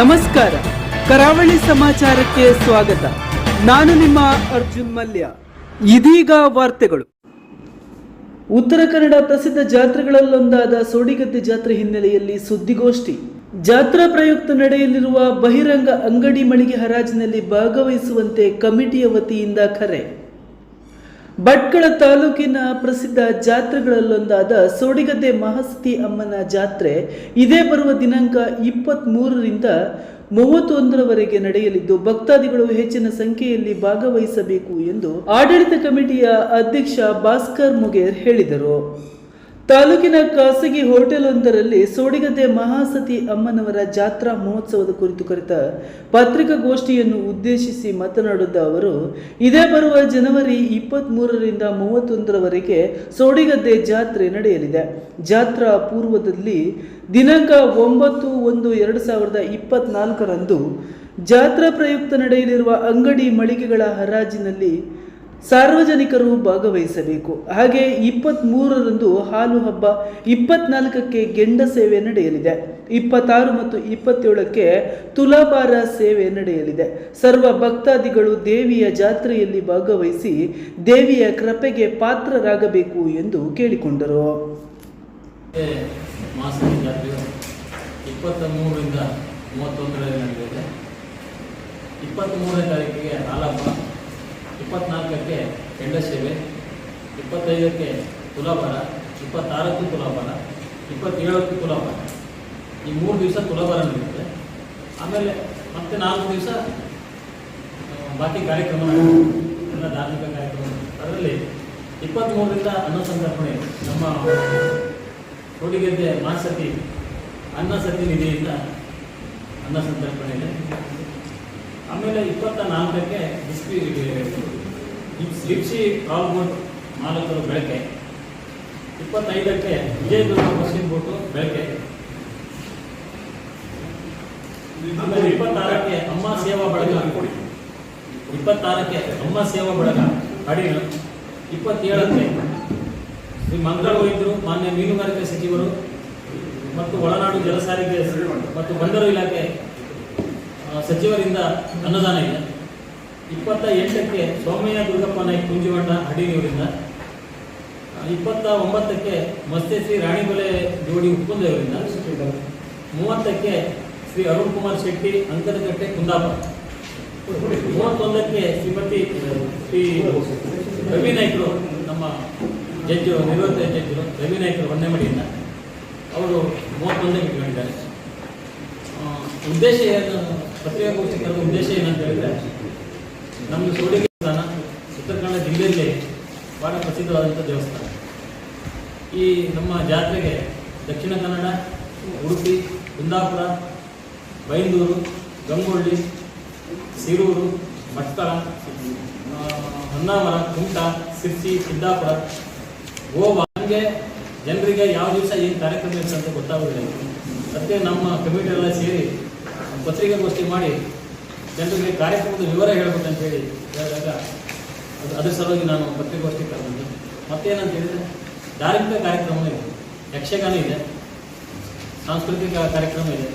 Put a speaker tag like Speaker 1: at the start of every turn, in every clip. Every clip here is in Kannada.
Speaker 1: ನಮಸ್ಕಾರ. ಕರಾವಳಿ ಸಮಾಚಾರಕ್ಕೆ ಸ್ವಾಗತ. ನಾನು ನಿಮ್ಮ ಅರ್ಜುನ್ ಮಲ್ಯ. ಇದೀಗ ವಾರ್ತೆಗಳು. ಉತ್ತರ ಕನ್ನಡ ಪ್ರಸಿದ್ಧ ಜಾತ್ರೆಗಳಲ್ಲೊಂದಾದ ಸೋಡಿಗದ್ದೆ ಜಾತ್ರೆ ಹಿನ್ನೆಲೆಯಲ್ಲಿ ಸುದ್ದಿಗೋಷ್ಠಿ. ಜಾತ್ರಾ ಪ್ರಯುಕ್ತ ನಡೆಯಲಿರುವ ಬಹಿರಂಗ ಅಂಗಡಿ ಮಳಿಗೆ ಹರಾಜಿನಲ್ಲಿ ಭಾಗವಹಿಸುವಂತೆ ಕಮಿಟಿಯ ವತಿಯಿಂದ ಕರೆ. ಭಟ್ಕಳ ತಾಲೂಕಿನ ಪ್ರಸಿದ್ಧ ಜಾತ್ರೆಗಳಲ್ಲೊಂದಾದ ಸೋಡಿಗದ್ದೆ ಮಹಾಸತಿ ಅಮ್ಮನ ಜಾತ್ರೆ ಇದೇ ಬರುವ ದಿನಾಂಕ ಇಪ್ಪತ್ತ್ ಮೂರರಿಂದ ಮೂವತ್ತೊಂದರವರೆಗೆ ನಡೆಯಲಿದ್ದು, ಭಕ್ತಾದಿಗಳು ಹೆಚ್ಚಿನ ಸಂಖ್ಯೆಯಲ್ಲಿ ಭಾಗವಹಿಸಬೇಕು ಎಂದು ಆಡಳಿತ ಕಮಿಟಿಯ ಅಧ್ಯಕ್ಷ ಭಾಸ್ಕರ್ ಮುಗೇರ್ ಹೇಳಿದರು. ತಾಲೂಕಿನ ಖಾಸಗಿ ಹೋಟೆಲೊಂದರಲ್ಲಿ ಸೋಡಿಗದ್ದೆ ಮಹಾಸತಿ ಅಮ್ಮನವರ ಜಾತ್ರಾ ಮಹೋತ್ಸವದ ಕುರಿತು ಕರೆತ ಪತ್ರಿಕಾಗೋಷ್ಠಿಯನ್ನು ಉದ್ದೇಶಿಸಿ ಮಾತನಾಡಿದ ಅವರು, ಇದೇ ಬರುವ ಜನವರಿ ಇಪ್ಪತ್ತ್ ಮೂರರಿಂದ ಮೂವತ್ತೊಂದರವರೆಗೆ ಸೋಡಿಗದ್ದೆ ಜಾತ್ರೆ ನಡೆಯಲಿದೆ. ಜಾತ್ರಾ ಪೂರ್ವದಲ್ಲಿ ದಿನಾಂಕ ಒಂಬತ್ತು ಒಂದು ಎರಡು ಸಾವಿರದ ಇಪ್ಪತ್ನಾಲ್ಕರಂದು ಜಾತ್ರಾ ಪ್ರಯುಕ್ತ ನಡೆಯಲಿರುವ ಅಂಗಡಿ ಮಳಿಗೆಗಳ ಹರಾಜಿನಲ್ಲಿ ಸಾರ್ವಜನಿಕರು ಭಾಗವಹಿಸಬೇಕು. ಹಾಗೆ ಇಪ್ಪತ್ತ್ಮೂರರಂದು ಹಾಲು ಹಬ್ಬ ಇಪ್ಪತ್ನಾಲ್ಕಕ್ಕೆ ಗೆಂಡ ಸೇವೆ ನಡೆಯಲಿದೆ. ಇಪ್ಪತ್ತಾರು ಮತ್ತು ಇಪ್ಪತ್ತೇಳಕ್ಕೆ ತುಲಾಭಾರ ಸೇವೆ ನಡೆಯಲಿದೆ. ಸರ್ವ ಭಕ್ತಾದಿಗಳು ದೇವಿಯ ಜಾತ್ರೆಯಲ್ಲಿ ಭಾಗವಹಿಸಿ ದೇವಿಯ ಕೃಪೆಗೆ ಪಾತ್ರರಾಗಬೇಕು ಎಂದು ಕೇಳಿಕೊಂಡರು.
Speaker 2: ಇಪ್ಪತ್ತ ಮೂರರಿಂದ ಮೂವತ್ತೊಂದರಲ್ಲಿ ನಡೆಯಲಿದೆ. ಇಪ್ಪತ್ತ್ ಮೂರನೇ ತಾರೀಕಿಗೆ ಹಾಲಪ್ಪ ಇಪ್ಪತ್ನಾಲ್ಕಕ್ಕೆ ಕೆಂಡ ಸೇವೆ ಇಪ್ಪತ್ತೈದಕ್ಕೆ ತುಲಾಭಾರ ಇಪ್ಪತ್ತಾರಕ್ಕೂ ತುಲಾಭಾರ ಇಪ್ಪತ್ತೇಳಕ್ಕೂ ತುಲಾಭಾರ ಈ ಮೂರು ದಿವಸ ತುಲಾಭಾರ ನಡೆಯುತ್ತೆ ಆಮೇಲೆ ಮತ್ತೆ ನಾಲ್ಕು ದಿವಸ ಬಾಕಿ ಕಾರ್ಯಕ್ರಮ. ಎಲ್ಲ ಧಾರ್ಮಿಕ ಕಾರ್ಯಕ್ರಮ ಅದರಲ್ಲಿ ಇಪ್ಪತ್ತ್ಮೂರರಿಂದ ಅನ್ನ ಸಂತರ್ಪಣೆ ನಮ್ಮ ಕೊಡಿಗೆದ್ದೆ ಮಾಸತಿ ಅನ್ನ ಸತಿ ನಿಧಿಯಿಂದ ಅನ್ನ ಸಂತರ್ಪಣೆ ಇದೆ ಆಮೇಲೆ ಇಪ್ಪತ್ತ ನಾಲ್ಕಕ್ಕೆ ಡಿಸ್ಪಿ ಲಿಪ್ಸಿ ಕಾಲ್ಬೋಟ್ ಮಾಲಕರು ಬೆಳಕೆ. ಇಪ್ಪತ್ತೈದಕ್ಕೆ ವಿಜಯದುರ್ಗ ಪಶ್ಚಿಮ ಬೋಟು ಬೆಳಕೆ. ಆಮೇಲೆ ಇಪ್ಪತ್ತಾರಕ್ಕೆ ಅಮ್ಮ ಸೇವಾ ಬಳಗ. ಇಪ್ಪತ್ತಾರಕ್ಕೆ ಅಮ್ಮ ಸೇವಾ ಬಳಗ. ಅಡಿನ ಇಪ್ಪತ್ತೇಳಕ್ಕೆ ಶ್ರೀ ಮಂಗಳ ವೈದ್ಯರು ಮಾನ್ಯ ಮೀನುಗಾರಿಕೆ ಸಚಿವರು ಮತ್ತು ಒಳನಾಡು ಜಲಸಾರಿಗೆ ಮತ್ತು ಬಂದರು ಇಲಾಖೆ ಸಚಿವರಿಂದ ಅನುದಾನ ಇದೆ. ಇಪ್ಪತ್ತ ಎಂಟಕ್ಕೆ ಸೋಮಯ್ಯ ದುರ್ಗಪ್ಪ ನಾಯ್ಕ ಕುಂಜಿವಂಡ ಹಡಿನೂರಿಂದ ಆ, ಇಪ್ಪತ್ತ ಒಂಬತ್ತಕ್ಕೆ ಮಸ್ತೆಶ್ರೀ ರಾಣಿಬೆಲೆ ಜೋಡಿ ಉಪ್ಪುಂದೆಯವರಿಂದ ಮೂವತ್ತಕ್ಕೆ ಶ್ರೀ ಅರುಣ್ ಕುಮಾರ್ ಶೆಟ್ಟಿ ಅಂಕದಕಟ್ಟೆ ಕುಂದಾಪುರ ಮೂವತ್ತೊಂದಕ್ಕೆ ಶ್ರೀಮತಿ ಶ್ರೀ ರವಿ ನಾಯ್ಕರು ನಮ್ಮ ಜಡ್ಜು ನಿವೃತ್ತ ಜಡ್ಜರು ರವಿ ನಾಯ್ಕರು ಹೊನ್ನೆಮಡಿಯಿಂದ ಅವರು ಮೂವತ್ತೊಂದಕ್ಕೆ ಇಟ್ಕೊಂಡಿದ್ದಾರೆ ಉದ್ದೇಶ ಏನು? ಪತ್ರಿಕಾಗೋಷ್ಠಿ ಕರೆದ ಉದ್ದೇಶ ಏನಂತ ಹೇಳಿದ್ರೆ ನಮ್ಮದು ಸೋಡಿಗೆ ದೇವಸ್ಥಾನ ಉತ್ತರ ಕನ್ನಡ ಜಿಲ್ಲೆಯಲ್ಲಿ ಬಹಳ ಪ್ರಸಿದ್ಧವಾದಂಥ ದೇವಸ್ಥಾನ. ಈ ನಮ್ಮ ಜಾತ್ರೆಗೆ ದಕ್ಷಿಣ ಕನ್ನಡ, ಉಡುಪಿ, ಕುಂದಾಪುರ, ಬೈಂದೂರು, ಗಂಗೊಳ್ಳಿ ಸಿರೂರು ಮಟ್ಕಳ, ಹೊನ್ನಾವರ, ಕುಮಟ ಸಿರ್ಸಿ ಸಿದ್ದಾಪುರ, ಗೋವಾ. ಹಂಗೆ ಜನರಿಗೆ ಯಾವ ದಿವಸ ಏನು ಕಾರ್ಯಕ್ರಮ ಇರ್ತಂತ ಗೊತ್ತಾಗೋದಿಲ್ಲ. ಅದಕ್ಕೆ ನಮ್ಮ ಕಮಿಟಿ ಎಲ್ಲ ಸೇರಿ ಪತ್ರಿಕಾಗೋಷ್ಠಿ ಮಾಡಿ ಜನರಿಗೆ ಕಾರ್ಯಕ್ರಮದ ವಿವರ ಹೇಳಬೇಕಂತ ಹೇಳಿ ಹೇಳಿದಾಗ ಅದು ಅದರ ಸಲುವಾಗಿ ನಾನು ಪತ್ರಿಕಾಗೋಷ್ಠಿ ಕರೆದಿದ್ದೆ. ಮತ್ತೇನಂತ ಹೇಳಿದರೆ, ಧಾರ್ಮಿಕ ಕಾರ್ಯಕ್ರಮ ಇದೆ, ಯಕ್ಷಗಾನ ಇದೆ, ಸಾಂಸ್ಕೃತಿಕ ಕಾರ್ಯಕ್ರಮ ಇದೆ.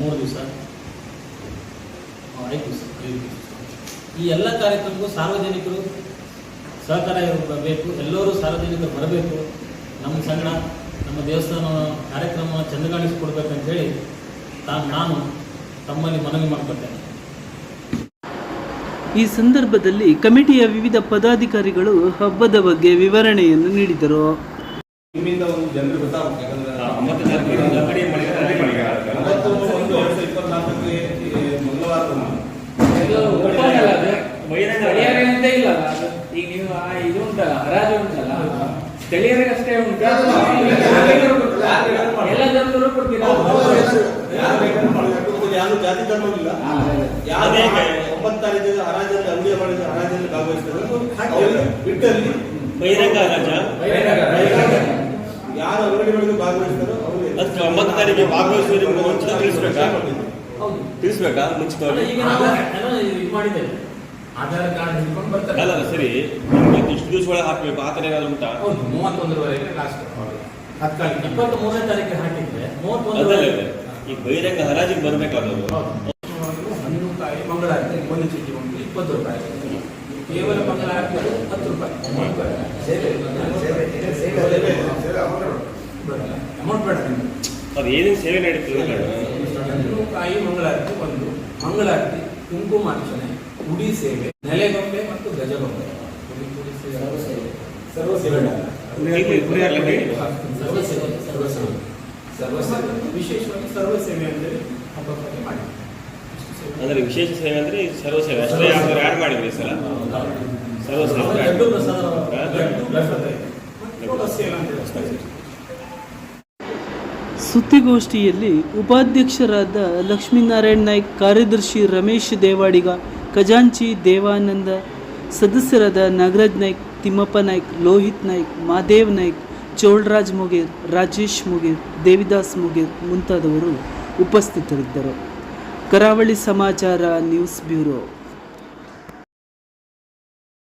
Speaker 2: ಮೂರು ದಿವಸ ಐದು ದಿವಸ ಐದು ದಿವಸ. ಈ ಎಲ್ಲ ಕಾರ್ಯಕ್ರಮಕ್ಕೂ ಸಾರ್ವಜನಿಕರು ಸಹಕಾರ ಬೇಕು, ಎಲ್ಲರೂ ಸಾರ್ವಜನಿಕರು ಬರಬೇಕು. ನಮ್ಮ ಸಂಘ ನಮ್ಮ ದೇವಸ್ಥಾನ ಕಾರ್ಯಕ್ರಮ ಚಂದಗಾಣಿಸಿಕೊಡ್ಬೇಕಂತ ಹೇಳಿ ನಾನು ತಮ್ಮಲ್ಲಿ ಮನವಿ ಮಾಡಿಕೊಳ್ತೇನೆ
Speaker 1: ಈ ಸಂದರ್ಭದಲ್ಲಿ ಕಮಿಟಿಯ ವಿವಿಧ ಪದಾಧಿಕಾರಿಗಳು ಹಬ್ಬದ ಬಗ್ಗೆ ವಿವರಣೆಯನ್ನು ನೀಡಿದರು.
Speaker 3: ನಿಮ್ಮಿಂದ ಒಂದು ಜನರಿಗೆ ಗೊತ್ತಾಗುತ್ತೆ ಯಾಕಂದ್ರೆ
Speaker 4: ಒಂಬತ್ತು ತಾರೀಕಿಗೆ ಅಂಗಡಿ ಮಳಿಗೆ ಅಂಗಡಿ ಮಳಿಗೆ.
Speaker 3: ಒಂಬತ್ತು ಒಂದು ಎರಡು ಸಾವಿರದ ಇಪ್ಪತ್ನಾಲ್ಕಕ್ಕೆ ಈ ಮಂಗಳವಾರದಂದು.
Speaker 5: ಇಲ್ಲ ಈಗ ನೀವು ಆ ಇದು ಉಂಟಲ್ಲ ಹರಾಜು ಉಂಟಲ್ಲ? ಸ್ಥಳೀಯರಿಗೆ ಅಷ್ಟೇ ಉಂಟು? ಎಲ್ಲ ಜನರು ಕೊಡ್ತೀರಾ?
Speaker 3: ಯಾರು ಜಾತಿ ಧರ್ಮವಿಲ್ಲ. ಯಾರು ಒಂಬತ್ತು ತಾರೀಕಿಗೆ ಹರಾಜಲ್ಲಿ ಅಂಗಡಿ ಮಾಡಿದ ಹರಾಜಲ್ಲಿ ಭಾಗವಹಿಸ್ತಾರೆ ಅವ್ರಿಗೆ ಬಿಟ್ಟಲ್ಲಿ
Speaker 4: ಬಹಿರಂಗ ರಾಜ.
Speaker 3: ಯಾರು ಅಂಗಡಿ ಮಾಡಿದ್ರು ಭಾಗವಹಿಸ್ತಾರೋ ಅವ್ರಿಗೆ
Speaker 4: ಅದಕ್ಕೆ ಒಂಬತ್ತು ತಾರೀಕಿಗೆ ಭಾಗವಹಿಸುವವರಿಗೆ ನಿಮ್ಗೆ ಮುಂಚಿತ ತಿಳಿಸ್ಬೇಕಾ?
Speaker 2: ಹೌದು.
Speaker 4: ತಿಳಿಸ್ಬೇಕಾ? ಮುಂಚಿತವಾಗಿ
Speaker 2: ಈಗ ನಾವು ಎಲ್ಲ ಇದು ಮಾಡಿದ್ದೇವೆ.
Speaker 5: ಆಧಾರ್ ಕಾರ್ಡ್ ಹಿಡ್ಕೊಂಡು ಬರ್ತಾರೆ.
Speaker 4: ಅಲ್ಲ ಅಲ್ಲ, ಸರಿ. ಇಷ್ಟು ದಿವಸ ಒಳಗೆ ಹಾಕ್ಬೇಕು. ಆ ಥರ ಏನಾದ್ರು ಉಂಟಾ
Speaker 5: ಮೂವತ್ತೊಂದರವರೆಗೆ ಲಾಸ್ಟ್ ಹತ್ತು
Speaker 2: ಇಪ್ಪತ್ತ್ ಮೂರನೇ ತಾರೀಕು ಹಾಕಿದ್ರೆ ಮೂವತ್ತೊಂದು.
Speaker 4: ಈ ಬಹಿರಂಗ ಹರಾಜಿಗೆ ಬರ್ಬೇಕಾದವರು
Speaker 5: ಹಣ್ಣು ಕಾಯಿ ಮಂಗಳಾರತಿ ಒಂದು ಚೀಟಿ ಒಂದು ಇಪ್ಪತ್ತು ರೂಪಾಯಿ. ಕೇವಲ ಮಂಗಳ ಹಾಕಿದ್ರೆ ಹತ್ತು ರೂಪಾಯಿ. ಅಮೌಂಟ್ ಬೇಡ.
Speaker 4: ಅದು ಏನೇನು ಸೇವೆ ನಡೀತದೆ
Speaker 5: ಕಾಯಿ ಮಂಗಳಾರತಿ ಒಂದು. ಮಂಗಳಾರತಿ ಕುಂಕುಮಾರ್ಚನೆ ಉಡಿ ಸೇವೆ ನೆಲೆಗೊಂಬೆ ಮತ್ತು ಗಜಗೊಂಬೆ. ಸರ್ವ ಸೇವೆ. ಸರ್ವ ಸೇವೆ. ವಿಶೇಷವಾಗಿ ಸರ್ವ ಸೇವೆ ಅಂತೇಳಿ ಹಬ್ಬಕ್ಕೆ ಮಾಡಿ
Speaker 4: ಅಂದ್ರೆ ವಿಶೇಷ ಸೇವೆ ಅಂದ್ರೆ ಸರ್ವ ಸೇವೆ ಅಷ್ಟೇ. ಯಾವ್ದಾದ್ರು ಆಡ್ ಮಾಡಿದ್ರಿ ಸಲ? ಸರ್ವ ಸೇವೆ.
Speaker 1: ಸುದ್ದಿಗೋಷ್ಠಿಯಲ್ಲಿ ಉಪಾಧ್ಯಕ್ಷರಾದ ಲಕ್ಷ್ಮೀನಾರಾಯಣ್ ನಾಯ್ಕ್ ಕಾರ್ಯದರ್ಶಿ ರಮೇಶ್ ದೇವಾಡಿಗ ಖಜಾಂಚಿ ದೇವಾನಂದ ಸದಸ್ಯರಾದ ನಾಗರಾಜ್ ನಾಯ್ಕ್ ತಿಮ್ಮಪ್ಪ ನಾಯ್ಕ್, ಲೋಹಿತ್ ನಾಯ್ಕ್, ಮಾದೇವ್ ನಾಯ್ಕ್, ಚೋಳ್ರಾಜ್ ಮುಗೇರ್, ರಾಜೇಶ್ ಮುಗೇರ್, ದೇವಿದಾಸ್ ಮುಗೇರ್ ಮುಂತಾದವರು ಉಪಸ್ಥಿತರಿದ್ದರು. ಕರಾವಳಿ ಸಮಾಚಾರ ನ್ಯೂಸ್ ಬ್ಯೂರೋ.